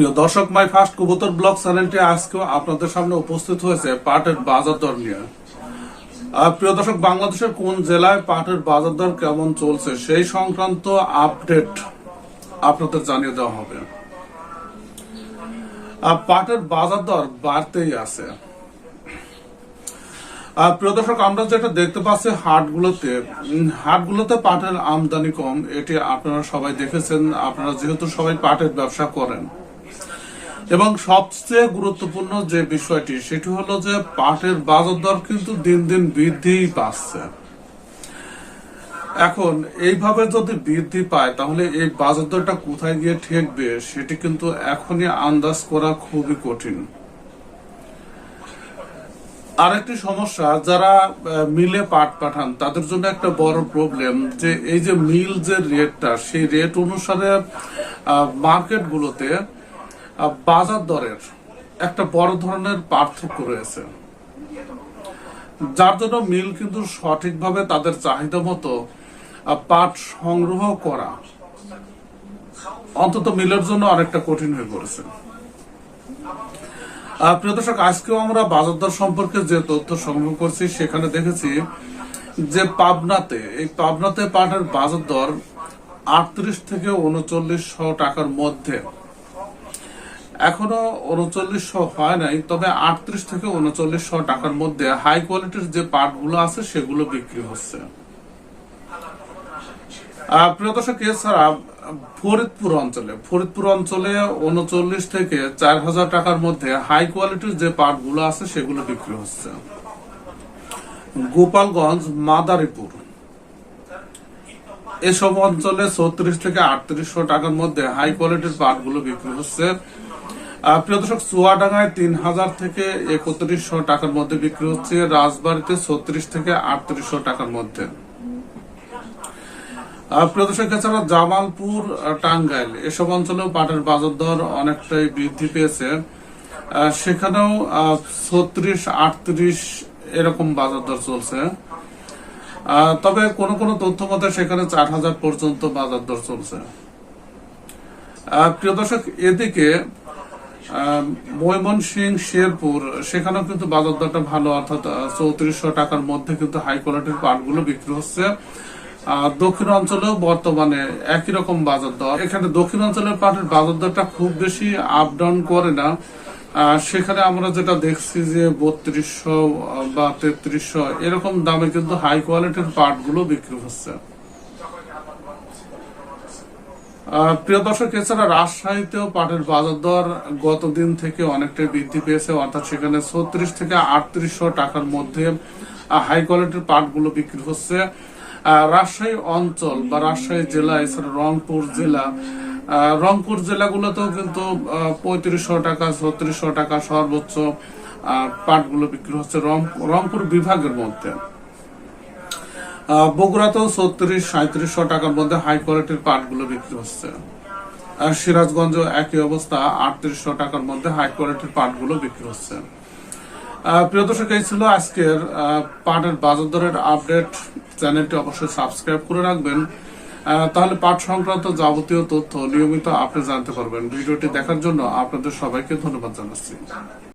প্রিয় দর্শক my first কবুতর ব্লগ চ্যানেলটি আজকেও আপনাদের সামনে উপস্থিত হয়েছে পাটের বাজার দর নিয়ে। প্রিয় দর্শক, বাংলাদেশের কোন জেলায় পাটের বাজার দর কেমন চলছে সেই সংক্রান্ত আপডেট আপনাদের জানিয়ে দেওয়া হবে। পাটের বাজার দর বাড়তেই আছে। প্রিয় দর্শক, আমরা যেটা দেখতে পাচ্ছি হাটগুলোতে হাটগুলোতে পাটের আমদানি কম, এটি আপনারা সবাই দেখেছেন। আপনারা যেহেতু সবাই পাটের ব্যবসা করেন এবং সবচেয়ে গুরুত্বপূর্ণ যে বিষয়টি, সেটি হলো যে পাটের বাজার দর কিন্তু দিন দিন বৃদ্ধিই পাচ্ছে। এখন, এইভাবে যদি বৃদ্ধি পায়, তাহলে এই বাজার দরটা কোথায় গিয়ে ঠেকবে, সেটি কিন্তু এখনই আন্দাজ করা খুবই কঠিন। আরেকটি সমস্যা, যারা মিলে পাট পাঠান, তাদের জন্য একটা বড় প্রবলেম যে এই যে মিল যে রেটটা সেই রেট অনুসারে মার্কেটগুলোতে বাজার দরের একটা বড় ধরনের পার্থক্য রয়েছে। যার জন্য মিল কিন্তু সঠিকভাবে তাদের চাহিদা মতো পাট সংগ্রহ করা অন্তত মিলের জন্য অনেকটা কঠিন হয়ে পড়েছে। প্রিয় দর্শক, আজকেও আমরা বাজার দর সম্পর্কে যে তথ্য সংগ্রহ করছি, সেখানে দেখেছি যে পাবনাতে, এই পাবনাতে পাটের বাজার দর আটত্রিশ থেকে উনচল্লিশশো টাকার মধ্যে। এখনও উনচল্লিশশো হয় নাই, তবে আটত্রিশ থেকে উনচল্লিশশো টাকার মধ্যে হাই কোয়ালিটির যে পাটগুলো আছে সেগুলো বিক্রি হচ্ছে। প্রিয় দর্শক, এছাড়া ফরিদপুর অঞ্চলে ফরিদপুর অঞ্চলে উনচল্লিশ থেকে চার হাজার টাকার মধ্যে হাই কোয়ালিটির যে পাটগুলো আছে সেগুলো বিক্রি হচ্ছে। গোপালগঞ্জ, মাদারীপুর, এসব অঞ্চলে ছত্রিশ থেকে আটত্রিশশো টাকার মধ্যে হাই কোয়ালিটির পাটগুলো বিক্রি হচ্ছে। প্রিয় দর্শক, চুয়াডাঙ্গায় তিন হাজার থেকে একত্রিশশো টাকার মধ্যে বিক্রি হচ্ছে। রাজবাড়িতে ছত্রিশ থেকে আটত্রিশশো টাকার মধ্যে। প্রিয় দর্শক, এছাড়া জামালপুর টাঙ্গাইল, এসব অঞ্চলেও পাটের বাজার দর অনেকটাই বৃদ্ধি পেয়েছে। সেখানেও ছত্রিশ, আটত্রিশ এরকম বাজার দর চলছে। তবে কোন কোন তথ্য মতে সেখানে চার হাজার পর্যন্ত বাজার দর চলছে। প্রিয় দর্শক, এদিকে আহ, ময়মনসিংহ শেরপুর সেখানেও কিন্তু বাজার দরটা ভালো অর্থাৎ চৌত্রিশশো টাকার মধ্যে কিন্তু হাই কোয়ালিটির পাটগুলো বিক্রি হচ্ছে। দক্ষিণ অঞ্চলেও বর্তমানে একই রকম বাজার দর। এখানে দক্ষিণ অঞ্চলের পাটের বাজার দরটা খুব বেশি আপ ডাউন করে না। সেখানে আমরা যেটা দেখছি যে বত্রিশশো বা তেত্রিশশো এরকম দামে কিন্তু হাই কোয়ালিটির পাটগুলো বিক্রি হচ্ছে। প্রিয় দর্শক, এছাড়া রাজশাহীতেও পাটের বাজার দর গত দিন থেকে অনেকটাই বৃদ্ধি পেয়েছে, অর্থাৎ সেখানে ছত্রিশ থেকে আটত্রিশশো টাকার মধ্যে হাই কোয়ালিটির পাটগুলো বিক্রি হচ্ছে। রাজশাহী অঞ্চল বা রাজশাহী জেলা, এছাড়া রংপুর জেলা রংপুর জেলাগুলোতেও কিন্তু পঁয়ত্রিশশো টাকা, ছত্রিশশো টাকা সর্বোচ্চ পাটগুলো বিক্রি হচ্ছে রংপুর বিভাগের মধ্যে। বগুড়াতেও ছত্রিশ সাঁত্রিশশো টাকার মধ্যে হাই কোয়ালিটির পাটগুলো বিক্রি হচ্ছে। আর সিরাজগঞ্জ একই অবস্থা আটত্রিশশো টাকার মধ্যে হাই কোয়ালিটির পাটগুলো বিক্রি হচ্ছে। প্রিয় দর্শক, এই ছিল আজকের পাটের বাজার দরের আপডেট চ্যানেলটি অবশ্যই সাবস্ক্রাইব করে রাখবেন। তাহলে পাট সংক্রান্ত যাবতীয় তথ্য নিয়মিত আপনি জানতে পারবেন। ভিডিওটি দেখার জন্য আপনাদের সবাইকে ধন্যবাদ জানাচ্ছি।